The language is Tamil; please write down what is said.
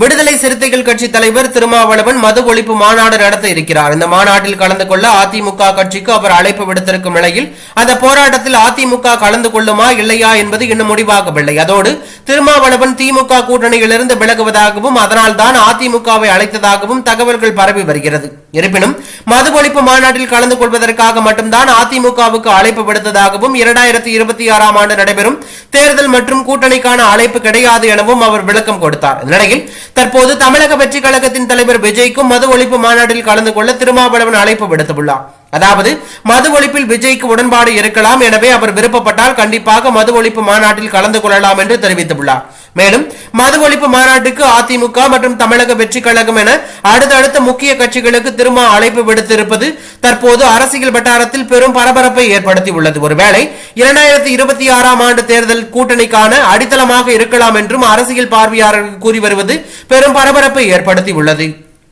விடுதலை சிறுத்தைகள் கட்சி தலைவர் திருமாவளவன் மது ஒழிப்பு மாநாடு நடத்த இருக்கிறார். இந்த மாநாட்டில் கலந்து கொள்ள அதிமுக கட்சிக்கு அவர் அழைப்பு விடுத்திருக்கும் நிலையில் அந்த போராட்டத்தில் அதிமுக கலந்து கொள்ளுமா இல்லையா என்பது இன்னும் முடிவாகவில்லை. அதோடு திருமாவளவன் திமுக கூட்டணியிலிருந்து விலகுவதாகவும் அதனால் தான் அதிமுகவை அழைத்ததாகவும் தகவல்கள் பரவி வருகிறது. இருப்பினும் மது ஒழிப்பு மாநாட்டில் கலந்து கொள்வதற்காக மட்டும்தான் அதிமுகவுக்கு அழைப்பு விடுத்ததாகவும் இரண்டாயிரத்தி இருபத்தி ஆறாம் ஆண்டு நடைபெறும் தேர்தல் மற்றும் கூட்டணிக்கான அழைப்பு கிடையாது எனவும் அவர் விளக்கம் கொடுத்தார். இந்நிலையில் தற்போது தமிழக வெற்றி கழகத்தின் தலைவர் விஜய்க்கும் மது ஒழிப்பு மாநாட்டில் கலந்து கொள்ள திருமாவளவன் அழைப்பு விடுத்துள்ளார். அதாவது மது ஒழிப்பில் விஜய்க்கு உடன்பாடு இருக்கலாம் எனவே அவர் விருப்பப்பட்டால் கண்டிப்பாக மது ஒழிப்பு மாநாட்டில் கலந்து கொள்ளலாம் என்று தெரிவித்துள்ளார். மேலும் மது ஒழிப்பு மாநாட்டுக்கு அதிமுக மற்றும் தமிழக வெற்றி கழகம் என அடுத்தடுத்த முக்கிய கட்சிகளுக்கு திரும்ப அழைப்பு விடுத்திருப்பது தற்போது அரசியல் வட்டாரத்தில் பெரும் பரபரப்பை ஏற்படுத்தியுள்ளது. ஒருவேளை இரண்டாயிரத்தி இருபத்தி ஆறாம் ஆண்டு தேர்தல் கூட்டணிக்கான அடித்தளமாக இருக்கலாம் என்றும் அரசியல் பார்வையாளர்கள் கூறி வருவது பெரும் பரபரப்பை ஏற்படுத்தியுள்ளது.